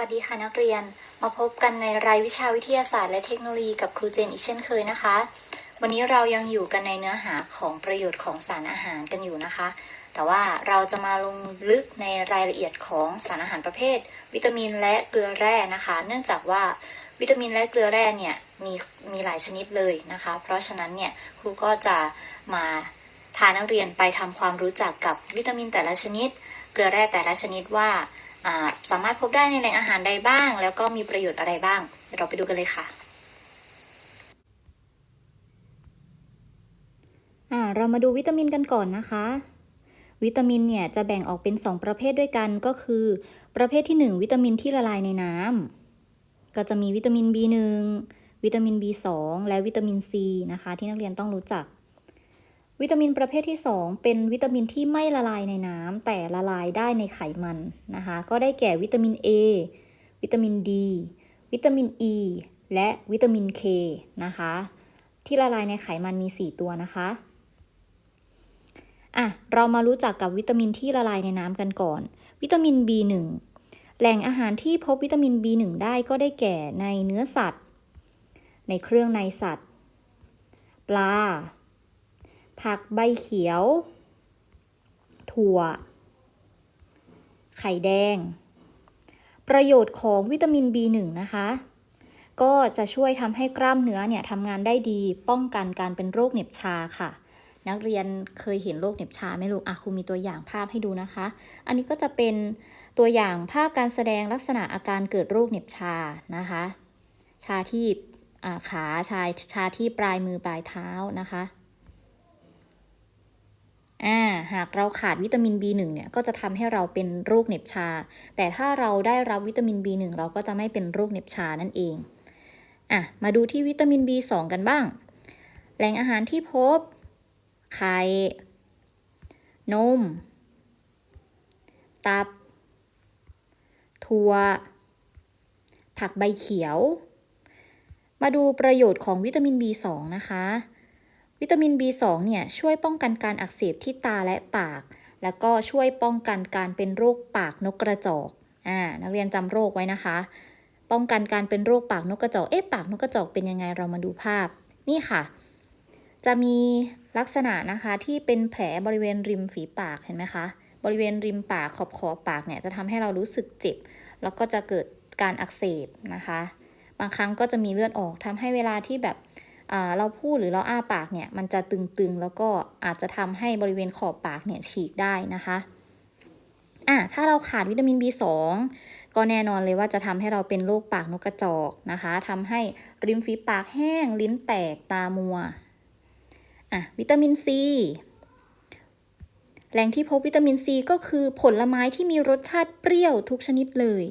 สวัสดีค่ะนักเรียน มาพบกันในรายวิชาวิทยาศาสตร์และเทคโนโลยีกับครูเจนอีกเช่นเคยนะคะ วันนี้เรายังอยู่กันในเนื้อหาของประโยชน์ของสารอาหารกันอยู่นะคะ แต่ว่าเราจะมาลงลึกในรายละเอียดของสารอาหารประเภท วิตามินและเกลือแร่นะคะ เนื่องจากว่าวิตามินและเกลือแร่เนี่ยมีมีหลายชนิดเลยนะคะ เพราะฉะนั้นเนี่ยครูก็จะมาพานักเรียนไปทำความรู้จักกับวิตามินแต่ละชนิด เกลือแร่แต่ละชนิดว่า สามารถพบได้ในแหล่งอาหารใดบ้าง แล้วก็มีประโยชน์อะไรบ้าง เราไปดูกันเลยค่ะเรามาดูวิตามินกันก่อนนะคะ วิตามินเนี่ยจะแบ่งออกเป็น 2 ประเภทด้วยกันก็คือ ประเภทที่ 1 วิตามินที่ละลายในน้ำก็จะมีวิตามิน B1 วิตามิน B2 และวิตามิน C นะคะ ที่นักเรียนต้องรู้จัก วิตามินประเภทที่ 2 เป็นวิตามินที่ไม่ละลายในน้ำแต่ละลายได้ในไขมันนะคะ ก็ได้แก่วิตามิน A วิตามิน D วิตามิน E และวิตามิน K นะคะ ที่ละลายในไขมันมี 4 ตัวนะคะอะเรามารู้จักกับวิตามินที่ละลายในน้ำกันก่อน วิตามิน B1 แหล่งอาหารที่พบวิตามิน B1 ได้ก็ได้แก่ในเนื้อสัตว์ ในเครื่องในสัตว์ ปลา ผักใบเขียว ถั่ว ไข่แดง ประโยชน์ของวิตามิน B1 นะคะ ก็จะช่วยทำให้กล้ามเนื้อเนี่ยทำงานได้ดี ป้องกันการเป็นโรคเหน็บชาค่ะ นักเรียนเคยเห็นโรคเหน็บชาไหมลูกอะครูมีตัวอย่างภาพให้ดูนะคะ อันนี้ก็จะเป็นตัวอย่างภาพการแสดงลักษณะอาการเกิดโรคเหน็บชานะคะ ชาที่ขาชายชาที่ปลายมือปลายเท้านะคะ อ่าหากเราขาดวิตามิน B1 เนี่ยก็จะทำให้เราเป็นโรคเหน็บชา แต่ถ้าเราได้รับวิตามิน B1 เราก็จะไม่เป็นโรคเหน็บชานั่นเองอะมาดูที่วิตามิน B2 กันบ้าง แหล่งอาหารที่พบ ไข่ นม ตับ ถั่ว ผักใบเขียว มาดูประโยชน์ของวิตามิน B2 นะคะ วิตามิน B2 เนี่ยช่วยป้องกันการอักเสบที่ตาและปาก แล้วก็ช่วยป้องกันการเป็นโรคปากนกกระจอกอ่านักเรียนจำโรคไว้นะคะ ป้องกันการเป็นโรคปากนกกระจอกเอ๊ะปากนกกระจอกเป็นยังไงเรามาดูภาพนี่ค่ะ จะมีลักษณะนะคะที่เป็นแผลบริเวณริมฝีปากเห็นไหมคะบริเวณริมปากขอบขอบปากเนี่ยจะทำให้เรารู้สึกเจ็บ แล้วก็จะเกิดการอักเสบนะคะ บางครั้งก็จะมีเลือดออกทำให้เวลาที่แบบ เราพูดหรือเราอ้าปากเนี่ยมันจะตึงๆ แล้วก็อาจจะทำให้บริเวณขอบปากเนี่ยฉีกได้นะคะอะถ้าเราขาดวิตามิน B2 ก็แน่นอนเลยว่าจะทำให้เราเป็นโรคปากนกกระจอกนะคะทำให้ริมฝีปากแห้ง ลิ้นแตกตามัวอะวิตามิน C แหล่งที่พบวิตามิน C ก็คือผลไม้ที่มีรสชาติเปรี้ยวทุกชนิดเลย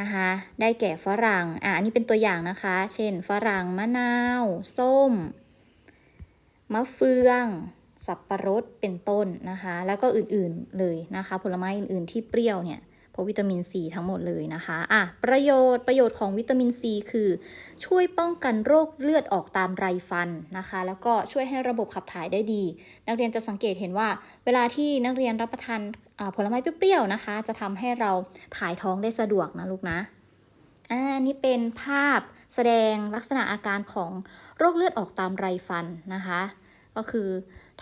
นะคะ ได้แก่ฝรั่ง อะอันนี้เป็นตัวอย่างนะคะ เช่น ฝรั่ง มะนาว ส้ม มะเฟือง สับประรด เป็นต้นนะคะ แล้วก็อื่นๆเลยนะคะ ผลไม้อื่นๆที่เปรี้ยวเนี่ย พวิตามินซีทั้งหมดเลยนะคะอะประโยชน์ประโยชน์ของวิตามินซีคือช่วยป้องกันโรคเลือดออกตามไรฟันนะคะ แล้วก็ช่วยให้ระบบขับถ่ายได้ดี นักเรียนจะสังเกตเห็นว่า เวลาที่นักเรียนรับประทานผลไม้เปรี้ยวๆนะคะ จะทำให้เราถ่ายท้องได้สะดวกนะลูกนะอ่านี่เป็นภาพแสดงลักษณะอาการของโรคเลือดออกตามไรฟันนะคะ ก็คือ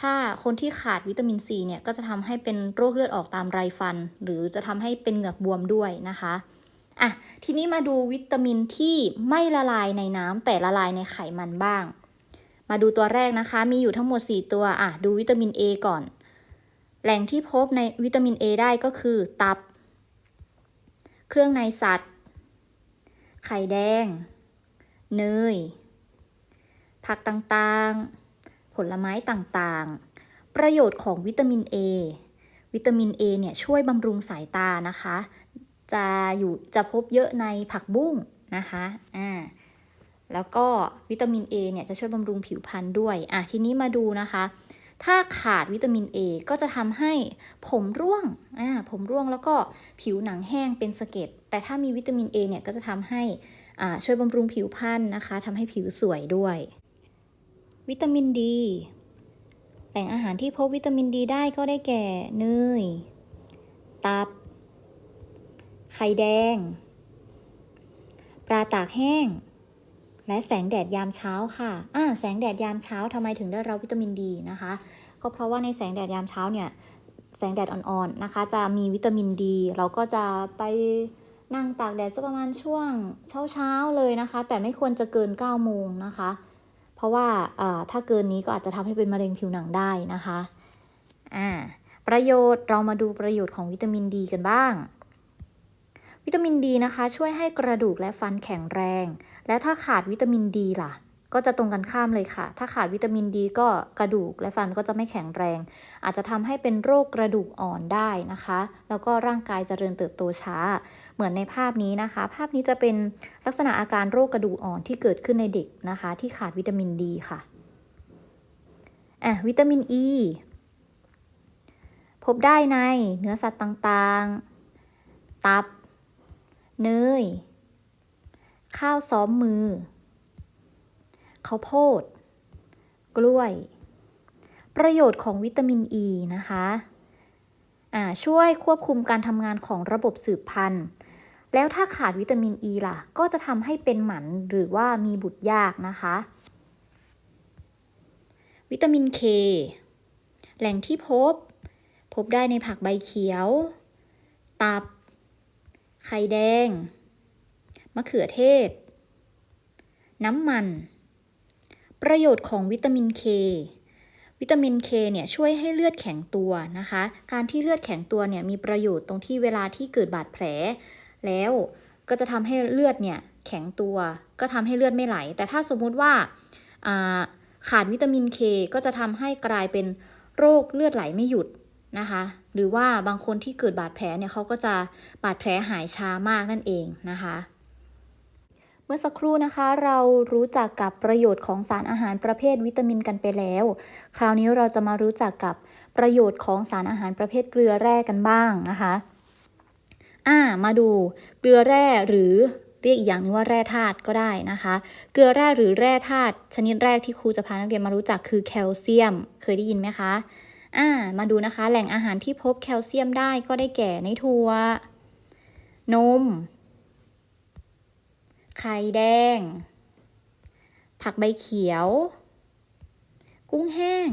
ถ้าคนที่ขาดวิตามินซีเนี่ยก็จะทำให้เป็นโรคเลือดออกตามไรฟัน หรือจะทำให้เป็นเหงือกบวมด้วยนะคะอะทีนี้มาดูวิตามินที่ไม่ละลายในน้ำแต่ละลายในไขมันบ้าง มาดูตัวแรกนะคะ มีอยู่ทั้งหมด 4 ตัวอะดูวิตามิน A ก่อน แหล่งที่พบในวิตามิน A ได้ก็คือตับ เครื่องในสัตว์ ไข่แดง เนย ผักต่างๆ ผลไม้ต่างๆ ประโยชน์ของวิตามิน A วิตามิน A เนี่ยช่วยบำรุงสายตานะคะ จะอยู่จะพบเยอะในผักบุ้งนะคะอ่าแล้วก็วิตามิน A เนี่ยจะช่วยบำรุงผิวพรรณด้วยอะทีนี้มาดูนะคะ ถ้าขาดวิตามิน A ก็จะทำให้ผมร่วงอ่าผมร่วงแล้วก็ผิวหนังแห้งเป็นสะเก็ดแต่ถ้ามีวิตามิน A เนี่ยก็จะทำให้อ่าช่วยบำรุงผิวพรรณนะคะทำให้ผิวสวยด้วย วิตามินดี แหล่งอาหารที่พบวิตามินดีได้ก็ได้แก่เนย ตับ ไข่แดง ปลาตากแห้ง และแสงแดดยามเช้าค่ะอ่าแสงแดดยามเช้าทำไมถึงได้รับวิตามินดีนะคะ ก็เพราะว่าในแสงแดดยามเช้าเนี่ย แสงแดดอ่อนๆนะคะ จะมีวิตามินดี เราก็จะไปนั่งตากแดดสักประมาณช่วงเช้าๆเลยนะคะ แต่ไม่ควรจะเกิน9โมงนะคะ เพราะว่าถ้าเกินนี้ก็อาจจะทำให้เป็นมะเร็งผิวหนังได้นะคะอ่าประโยชน์เรามาดูประโยชน์ของวิตามินดีกันบ้าง วิตามินดีนะคะ ช่วยให้กระดูกและฟันแข็งแรง และถ้าขาดวิตามินดีล่ะ ก็จะตรงกันข้ามเลยค่ะ ถ้าขาดวิตามินดีก็กระดูกและฟันก็จะไม่แข็งแรง อาจจะทำให้เป็นโรคกระดูกอ่อนได้นะคะ แล้วก็ร่างกายจเจริญเติบโตช้า เหมือนในภาพนี้นะคะ ภาพนี้จะเป็นลักษณะอาการโรคกระดูกอ่อนที่เกิดขึ้นในเด็กนะคะ ที่ขาดวิตามินดีค่ะอะวิตามินอ e, ีพบได้ในเนื้อสัตว์ต่างๆ ตับ เนย ข้าวซ้อมมือ ข้าวโพด กล้วย ประโยชน์ของวิตามินอ e ีนะคะช่วยควบคุมการทำงานของระบบสืบพันธุ์ แล้วถ้าขาดวิตามินอ e ีล่ะ ก็จะทำให้เป็นหมันหรือว่ามีบุตรยากนะคะ วิตามินเคแหล่งที่พบ พบได้ในผักใบเขียว ตับ ไข่แดง มะเขือเทศ น้ำมัน ประโยชน์ของวิตามินเควิตามินเคเนี่ยช่วยให้เลือดแข็งตัวนะคะ การที่เลือดแข็งตัวเนี่ยมีประโยชน์ตรงที่เวลาที่เกิดบาดแผล แล้วก็จะทำให้เลือดเนี่ยแข็งตัว ก็ทำให้เลือดไม่ไหล แต่ถ้าสมมุติว่าขาดวิตามินเคก็จะทำให้กลายเป็นโรคเลือดไหลไม่หยุดนะคะ หรือว่าบางคนที่เกิดบาดแผลเนี่ยเขาก็จะบาดแผลหายช้ามากนั่นเองนะคะเมื่อสักครู่นะคะเรารู้จักกับประโยชน์ของสารอาหารประเภทวิตามินกันไปแล้ว คราวนี้เราจะมารู้จักกับประโยชน์ของสารอาหารประเภทเกลือแร่กันบ้างนะคะ อ่ามาดูเกลือแร่หรือเรียกอีกอย่างนึงว่าแร่ธาตุก็ได้นะคะ เกลือแร่หรือแร่ธาตุชนิดแรกที่ครูจะพานักเรียนมารู้จักคือแคลเซียม เคยได้ยินไหมคะอ่ามาดูนะคะ แหล่งอาหารที่พบแคลเซียมได้ก็ได้แก่ในถั่วนม ไข่แดง ผักใบเขียว กุ้งแห้ง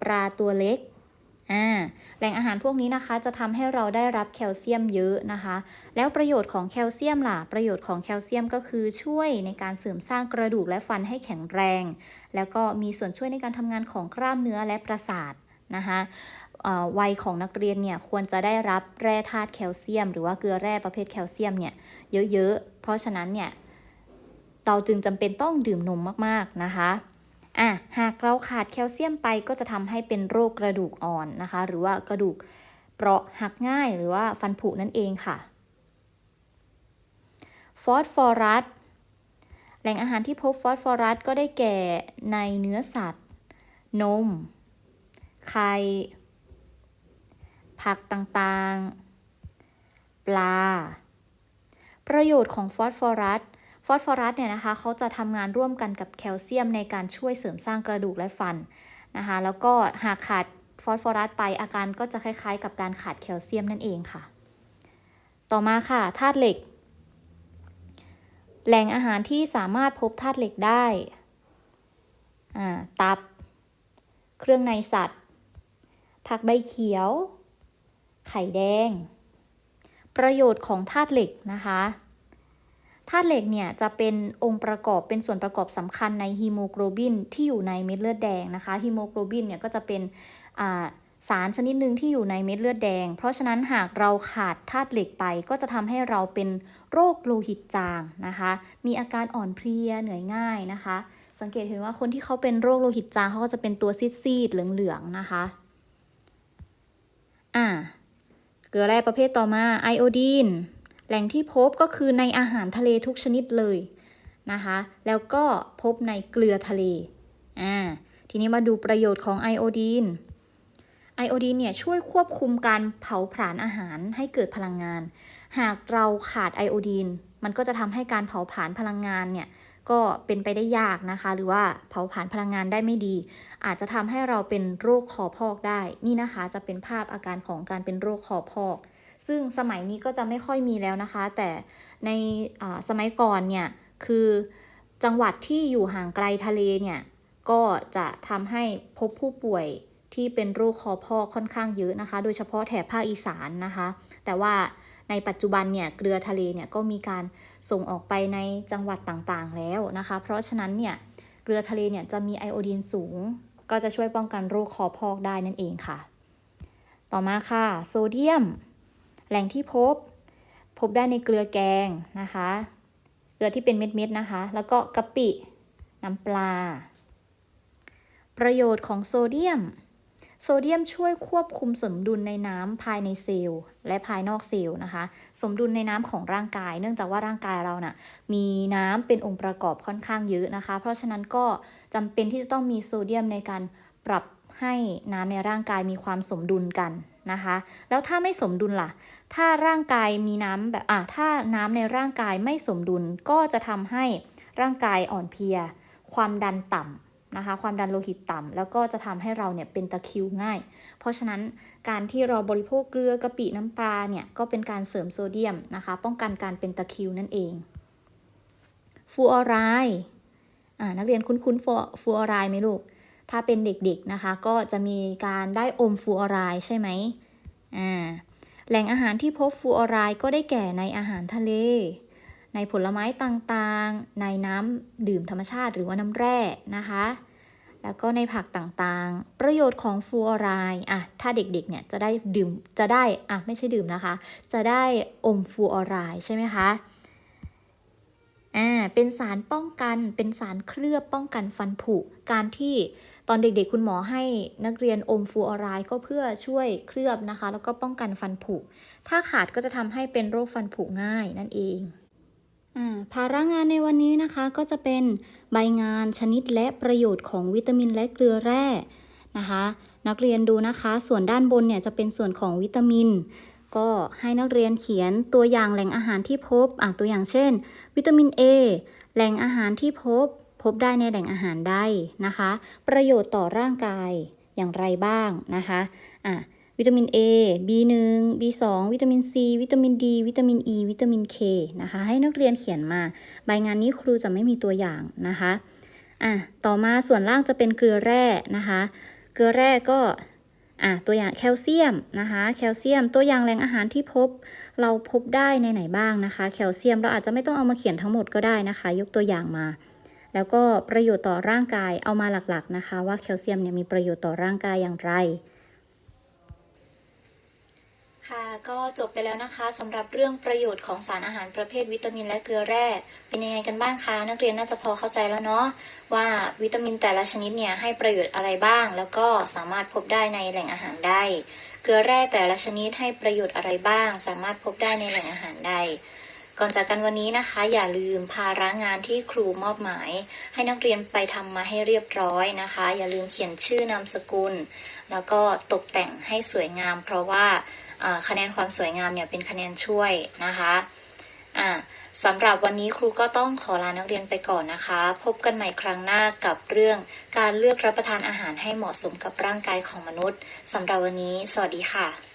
ปลาตัวเล็ก อ่าแหล่งอาหารพวกนี้นะคะ จะทำให้เราได้รับแคลเซียมเยอะนะคะ แล้วประโยชน์ของแคลเซียมล่ะ ประโยชน์ของแคลเซียมก็คือช่วยในการเสริมสร้างกระดูกและฟันให้แข็งแรง แล้วก็มีส่วนช่วยในการทำงานของกล้ามเนื้อและประสาทนะคะวัยของนักเรียนเนี่ยควรจะได้รับแร่ธาตุแคลเซียม หรือว่าเกลือแร่ประเภทแคลเซียมเนี่ยเยอะๆ เพราะฉะนั้นเนี่ยเราจึงจำเป็นต้องดื่มนมมากๆนะคะ อะหากเราขาดแคลเซียมไปก็จะทำให้เป็นโรคกระดูกอ่อนนะคะ หรือว่ากระดูกเปราะหักง่ายหรือว่าฟันผุนั่นเองค่ะฟอสฟอรัสแหล่งอาหารที่พบฟอสฟอรัสก็ได้แก่ในเนื้อสัตว์ นม ไข่ ผักต่างๆ ปลา ประโยชน์ของฟอสฟอรัส ฟอสฟอรัสเนี่ยนะคะเขาจะทำงานร่วมกันกับแคลเซียมในการช่วยเสริมสร้างกระดูกและฟันนะคะแล้วก็หากขาดฟอสฟอรัสไปอาการก็จะคล้ายๆ กับการขาดแคลเซียมนั่นเองค่ะ ต่อมาค่ะธาตุเหล็ก แหล่งอาหารที่สามารถพบธาตุเหล็กได้ตับ เครื่องในสัตว์ ผักใบเขียว ไข่แดง ประโยชน์ของธาตุเหล็กนะคะ ธาตุเหล็กเนี่ยจะเป็นองค์ประกอบเป็นส่วนประกอบสำคัญในฮีโมโกลบินที่อยู่ในเม็ดเลือดแดงนะคะฮีโมโกลบินเนี่ยก็จะเป็นสารชนิดหนึ่งที่อยู่ในเม็ดเลือดแดง เพราะฉะนั้นหากเราขาดธาตุเหล็กไป ก็จะทำให้เราเป็นโรคโลหิตจางนะคะ มีอาการอ่อนเพลียเหนื่อยง่ายนะคะ สังเกตเห็นว่าคนที่เขาเป็นโรคโลหิตจางเขาก็จะเป็นตัวซีดๆเหลืองๆนะคะ อ่าเกลือแร่ประเภทต่อมาไอโอดีน แหล่งที่พบก็คือในอาหารทะเลทุกชนิดเลยนะคะ แล้วก็พบในเกลือทะเล อ่า ทีนี้มาดูประโยชน์ของไอโอดีน ไอโอดีนเนี่ยช่วยควบคุมการเผาผลาญอาหารให้เกิดพลังงาน หากเราขาดไอโอดีน มันก็จะทำให้การเผาผลาญพลังงานเนี่ยก็เป็นไปได้ยากนะคะ หรือว่าเผาผลาญพลังงานได้ไม่ดี อาจจะทำให้เราเป็นโรคคอพอกได้ นี่นะคะจะเป็นภาพอาการของการเป็นโรคคอพอก ซึ่งสมัยนี้ก็จะไม่ค่อยมีแล้วนะคะ แต่ในสมัยก่อนเนี่ย คือจังหวัดที่อยู่ห่างไกลทะเลเนี่ย ก็จะทำให้พบผู้ป่วยที่เป็นโรคคอพอกค่อนข้างเยอะนะคะ โดยเฉพาะแถบภาคอีสานนะคะ แต่ว่าในปัจจุบันเนี่ยเกลือทะเลเนี่ยก็มีการส่งออกไปในจังหวัดต่างๆแล้วนะคะ เพราะฉะนั้นเนี่ยเกลือทะเลเนี่ยจะมีไอโอดีนสูง ก็จะช่วยป้องกันโรคคอพอกได้นั่นเองค่ะ ต่อมาค่ะ โซเดียม หล่งที่พบ พบได้ในเกลือแกงนะคะ เกลือที่เป็นเม็ดๆนะคะ แล้วก็กะปิ น้ำปลา ประโยชน์ของโซเดียม โซเดียมช่วยควบคุมสมดุลในน้ำภายในเซลล์ และภายนอกเซลล์นะคะ สมดุลในน้ำของร่างกาย เนื่องจากว่าร่างกายเราน่ะมีน้ำเป็นองค์ประกอบค่อนข้างเยอะนะคะ เพราะฉะนั้นก็จำเป็นที่จะต้องมีโซเดียมในการปรับ ให้น้ำในร่างกายมีความสมดุลกันนะคะ แล้วถ้าไม่สมดุลล่ะ ถ้าร่างกายมีน้ำแบบอะถ้าน้ำในร่างกายไม่สมดุลก็จะทำให้ร่างกายอ่อนเพลีย ความดันต่ำนะคะ ความดันโลหิตต่ำแล้วก็จะทำให้เราเนี่ยเป็นตะคริวง่าย เพราะฉะนั้นการที่เราบริโภคเกลือกะปิน้ำปลาเนี่ยก็เป็นการเสริมโซเดียมนะคะ ป้องกันการเป็นตะคริวนั่นเองฟูออไรด์อ่านักเรียนคุ้นๆฟลูฟลูออไรด์ไหมลูก ถ้าเป็นเด็กๆนะคะ ก็จะมีการได้อมฟูออไรใช่ไหมอ่าแหล่งอาหารที่พบฟูออไรก็ได้แก่ในอาหารทะเล ในผลไม้ต่างๆ ในน้ำดื่มธรรมชาติหรือว่าน้ำแร่นะคะ แล้วก็ในผักต่างๆ ประโยชน์ของฟูออไรอะถ้าเด็กๆเนี่ยจะได้ดื่มจะได้อะไม่ใช่ดื่มนะคะ จะได้อมฟูออไรใช่ไหมคะอ่าเป็นสารป้องกันเป็นสารเคลือบป้องกันฟันผุการที่ ตอนเด็กๆ คุณหมอให้นักเรียนอมฟูออไรด์ก็เพื่อช่วยเคลือบนะคะ แล้วก็ป้องกันฟันผุ ถ้าขาดก็จะทำให้เป็นโรคฟันผุง่ายนั่นเองอ่าภาระงานในวันนี้นะคะก็จะเป็นใบงานชนิดและประโยชน์ของวิตามินและเกลือแร่นะคะ นักเรียนดูนะคะ ส่วนด้านบนเนี่ยจะเป็นส่วนของวิตามิน ก็ให้นักเรียนเขียนตัวอย่างแหล่งอาหารที่พบอะตัวอย่างเช่น วิตามิน A แหล่งอาหารที่พบ พบได้ในแหล่งอาหารใดนะคะ ประโยชน์ต่อร่างกายอย่างไรบ้างนะคะอะวิตามิน A B1 B2 วิตามิน C วิตามิน D วิตามิน E วิตามิน K นะคะ ให้นักเรียนเขียนมา ใบงานนี้ครูจะไม่มีตัวอย่างนะคะอะต่อมาส่วนล่างจะเป็นเกลือแร่นะคะ เกลือแร่ก็อะตัวอย่างแคลเซียมนะคะ แคลเซียมตัวอย่างแหล่งอาหารที่พบ เราพบได้ในไหนบ้างนะคะ แคลเซียมเราอาจจะไม่ต้องเอามาเขียนทั้งหมดก็ได้นะคะ ยกตัวอย่างมา แล้วก็ประโยชน์ต่อร่างกายเอามาหลักๆนะคะ ว่าแคลเซียมเนี่ยมีประโยชน์ต่อร่างกายอย่างไร ค่ะ ก็จบไปแล้วนะคะสำหรับเรื่องประโยชน์ของสารอาหารประเภทวิตามินและเกลือแร่ เป็นยังไงกันบ้างคะนักเรียนน่าจะพอเข้าใจแล้วเนาะว่าวิตามินแต่ละชนิดเนี่ยให้ประโยชน์อะไรบ้าง แล้วก็สามารถพบได้ในแหล่งอาหารใดเกลือแร่แต่ละชนิดให้ประโยชน์อะไรบ้าง สามารถพบได้ในแหล่งอาหารใด ก่อนจากกันวันนี้นะคะ อย่าลืมภาระงานที่ครูมอบหมาย ให้นักเรียนไปทำมาให้เรียบร้อยนะคะ อย่าลืมเขียนชื่อนามสกุล แล้วก็ตกแต่งให้สวยงาม เพราะว่าคะแนนความสวยงามเนี่ยเป็นคะแนนช่วยนะคะอ่าสำหรับวันนี้ครูก็ต้องขอลานักเรียนไปก่อนนะคะ พบกันใหม่ครั้งหน้ากับเรื่องการเลือกรับประทานอาหารให้เหมาะสมกับร่างกายของมนุษย์สำหรับวันนี้ สวัสดีค่ะ